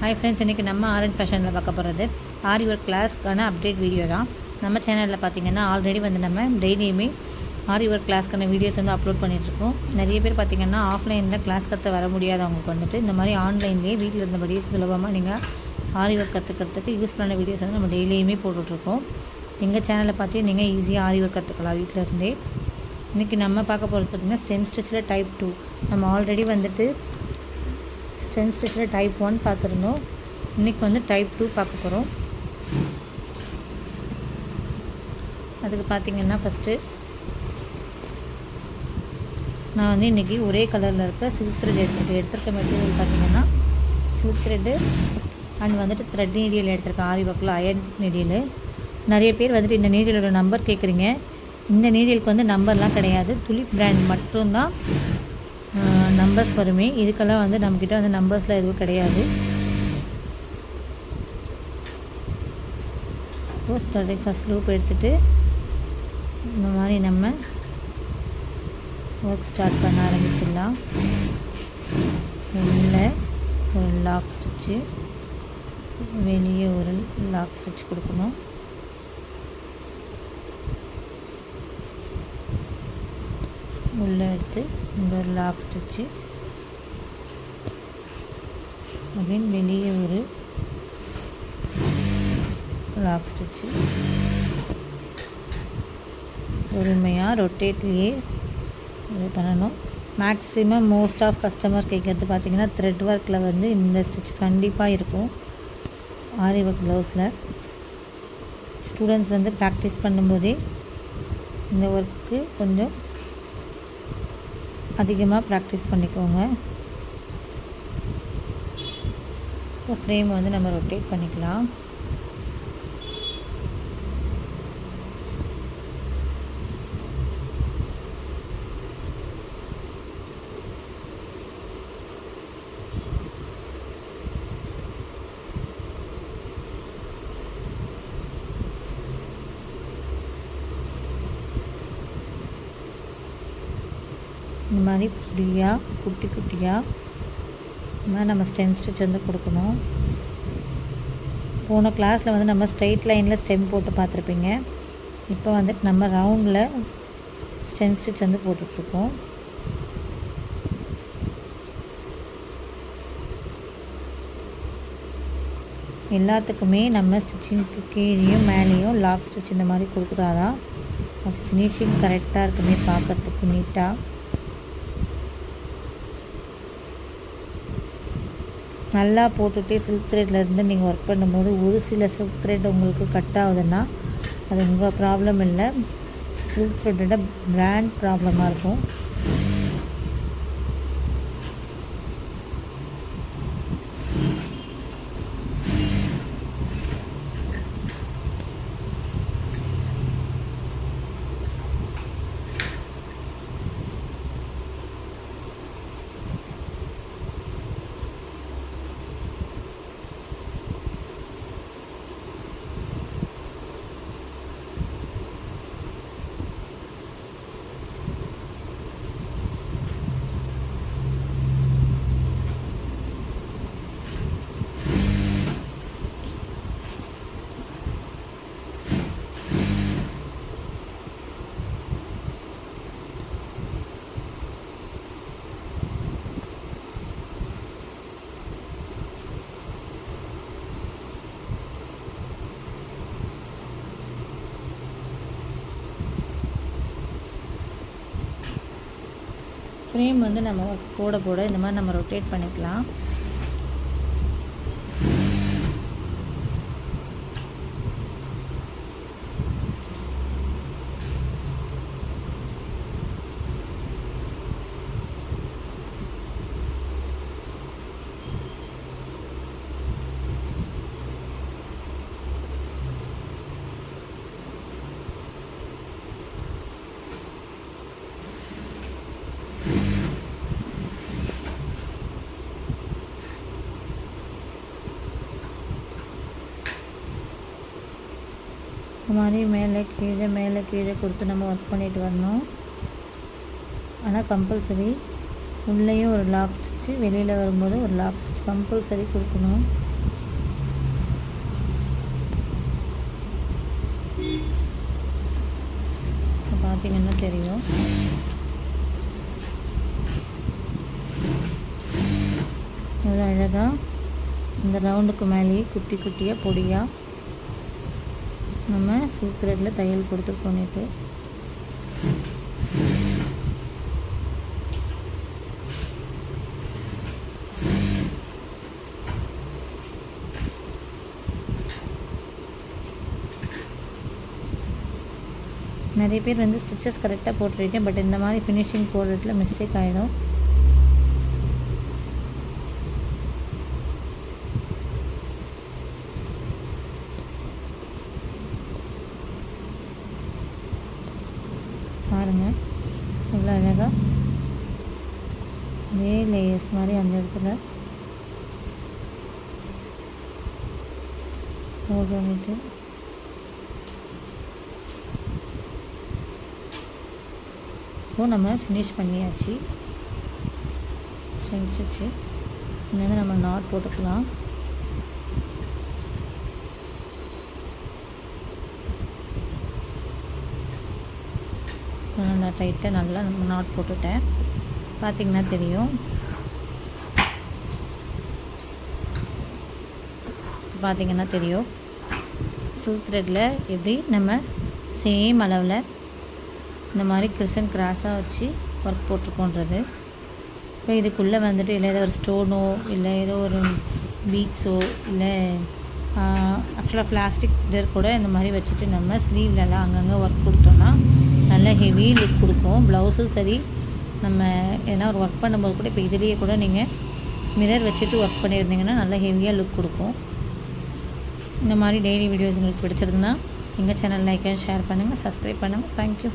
Hi friends இன்றைக்கி நம்ம orange ஃபேஷனில் பார்க்க போகிறது ஆரி ஒர்க் கிளாஸ்க்கான அப்டேட் வீடியோ தான். நம்ம சேனலில் பார்த்தீங்கன்னா ஆல்ரெடி வந்து நம்ம டெய்லியுமே ஆரி ஒர்க் கிளாஸ்க்கான வீடியோஸ் வந்து அப்லோட் பண்ணிகிட்ருக்கோம் நிறைய பேர் பார்த்திங்கன்னா ஆஃப்லைனில் கிளாஸ் கற்று வர முடியாதவங்களுக்கு வந்துட்டு இந்த மாதிரி ஆன்லைன்லேயே வீட்டில் இருந்தபடியே சுலபமாக நீங்கள் ஆரி ஒர்க் கற்றுக்கிறதுக்கு யூஸ்ஃபுல்லான வீடியோஸ் வந்து நம்ம டெய்லியுமே போட்டுட்ருக்கோம் எங்கள் சேனலில் பார்த்து நீங்கள் ஈஸியாக ஆரி ஒர்க் கற்றுக்கலாம் வீட்டில் இருந்தே. இன்றைக்கி நம்ம பார்க்க போகிறது பார்த்திங்கன்னா ஸ்டெம் ஸ்டிச்சில் டைப் டூ நம்ம ஆல்ரெடி வந்துட்டு ஸ்டெம் ஸ்டிச்சில் டைப் ஒன் பார்த்துருந்தோம். இன்றைக்கி வந்து டைப் டூ பார்க்க போகிறோம் அதுக்கு பார்த்திங்கன்னா ஃபஸ்ட்டு நான் வந்து இன்றைக்கி ஒரே கலரில் இருக்க சில்க் த்ரெட் எடுத்துருக்கேன். எடுத்துருக்க மெட்டீரியல் பார்த்திங்கன்னா சில்க் த்ரெட்டு அண்ட் வந்துட்டு த்ரெட் நீடியல் எடுத்திருக்கேன். ஆரி ஒர்க்கில் அயன் நீடியல் நிறைய பேர் வந்துட்டு இந்த நீடியலோட நம்பர் கேட்குறீங்க இந்த நீடியலுக்கு வந்து நம்பர்லாம் கிடையாது. துளிப் பிராண்ட் மட்டும்தான். நம்பர்ஸ் வருமே. இதுக்கெல்லாம் வந்து நம்மக்கிட்ட வந்து நம்பர்ஸ்லாம் எதுவும் கிடையாது. போஸ்ட் ஃபஸ்ட் லூப் எடுத்துகிட்டு இந்த மாதிரி நம்ம ஒர்க் ஸ்டார்ட் பண்ண ஆரம்பிச்சிடலாம். உள்ளே ஒரு லாக் ஸ்டிச்சு வெளியே ஒரு லாக் ஸ்டிச் கொடுக்கணும். உள்ளே எடுத்து இந்த ஒரு லாக் ஸ்டிச்சு. அகைன் வெளியே ஒரு லாக் ஸ்டிச்சு. பொறுமையாக ரொட்டேட்லேயே இது பண்ணணும். மேக்ஸிமம் மோஸ்ட் ஆஃப் கஸ்டமர் கேட்குறது பார்த்திங்கன்னா த்ரெட் ஒர்க்கில் வந்து இந்த ஸ்டிச் கண்டிப்பாக இருக்கும். ஆரி ஒர்க் ப்ளவுஸில் ஸ்டூடெண்ட்ஸ் வந்து ப்ராக்டிஸ் பண்ணும்போதே இந்த ஒர்க்கு கொஞ்சம் அதிகமாக ப்ராக்டிஸ் பண்ணிக்கோங்க. இப்போ ஃப்ரேம் வந்து நம்ம ரொட்டேட் பண்ணிக்கலாம். மாதிரி பொடியாக குட்டி குட்டியாக இந்த மாதிரி நம்ம ஸ்டெம் ஸ்டிச் வந்து கொடுக்கணும். போன கிளாஸில் வந்து நம்ம ஸ்ட்ரெயிட் லைனில் ஸ்டெம் போட்டு பார்த்துருப்பீங்க. இப்போ வந்துட்டு நம்ம ரவுண்டில் ஸ்டெம் ஸ்டிச் வந்து போட்டுட்ருக்கோம். எல்லாத்துக்குமே நம்ம ஸ்டிச்சிங்க்கு கீழேயும் மேலேயும் லாக் ஸ்டிச் இந்த மாதிரி கொடுக்குறாதான் அது ஃபினிஷிங் கரெக்டாக இருக்குமே பார்க்குறதுக்கு நீட்டாக நல்லா போட்டுகிட்டே சில்க் த்ரெட்லேருந்து நீங்கள் ஒர்க் பண்ணும்போது ஒரு சில சில்க் த்ரெட் உங்களுக்கு கட் ஆகுதுன்னா அது உங்கள் ப்ராப்ளம் இல்லை. சில்க் த்ரெட்டோட பிராண்ட் ப்ராப்ளமாக இருக்கும். ஃப்ரேம் வந்து நம்ம போட போட இந்த மாதிரி நம்ம ரொட்டேட் பண்ணிக்கலாம். மாதிரி மேலே கீழே மேலே கீழே கொடுத்து நம்ம ஒர்க் பண்ணிட்டு வரணும். ஆனால் கம்பல்சரி உள்ளேயும் ஒரு லாக் ஸ்டிச்சு வெளியில் வரும்போது ஒரு லாக் ஸ்டிச் கம்பல்சரி கொடுக்கணும். பார்த்தீங்கன்னா தெரியும். எவ்வளோ அழகாக இந்த ரவுண்டுக்கு மேலேயே குட்டி குட்டியாக பொடியாக நம்ம சில்க் த்ரெட்டில் தையல் கொடுத்து பண்ணிட்டு நிறைய பேர் வந்து ஸ்டிச்சஸ் கரெக்டாக போட்டிருக்கேன் பட் இந்த மாதிரி ஃபினிஷிங் போடுறதுல மிஸ்டேக் ஆகிடும் பாருங்கள் எவ்வளோ அழகாக அதே லேயர்ஸ் மாதிரி அந்த இடத்துல. போட்டு இப்போது நம்ம ஃபினிஷ் பண்ணியாச்சு. செஞ்சிச்சு. இன்னும் நம்ம நாட் போட்டுக்கலாம். நான் டைட்டாக நல்லா நாட் போட்டுட்டேன். பார்த்திங்கன்னா தெரியும். பார்த்திங்கன்னா தெரியும். சில்க் த்ரெட்டில் எப்படி நம்ம சேம் அளவில் இந்த மாதிரி கிறிசன் கிராஸாக வச்சு ஒர்க் போட்டிருக்கோன்றது. இப்போ இதுக்குள்ளே வந்துட்டு இல்லை ஏதோ ஒரு ஸ்டோனோ இல்லை ஏதோ ஒரு பீட்ஸோ இல்லை ஆக்சுவலாக பிளாஸ்டிக் டர் கூட இந்த மாதிரி வச்சுட்டு நம்ம ஸ்லீவ்லலாம் அங்கங்கே ஒர்க் கொடுத்தோன்னா நல்ல ஹெவி லுக் கொடுக்கும். ப்ளவுஸும் சரி நம்ம எதனா ஒரு ஒர்க் பண்ணும்போது கூட இப்போ இதுலேயே கூட நீங்கள் மிரர் வச்சுட்டு ஒர்க் பண்ணியிருந்தீங்கன்னா நல்ல ஹெவியாக லுக் கொடுக்கும். இந்த மாதிரி டெய்லி வீடியோஸ் உங்களுக்கு பிடிச்சிருந்தா எங்கள் சேனல் லைக் அண்ட் ஷேர் பண்ணுங்கள் சப்ஸ்கிரைப் பண்ணுங்கள் தேங்க்யூ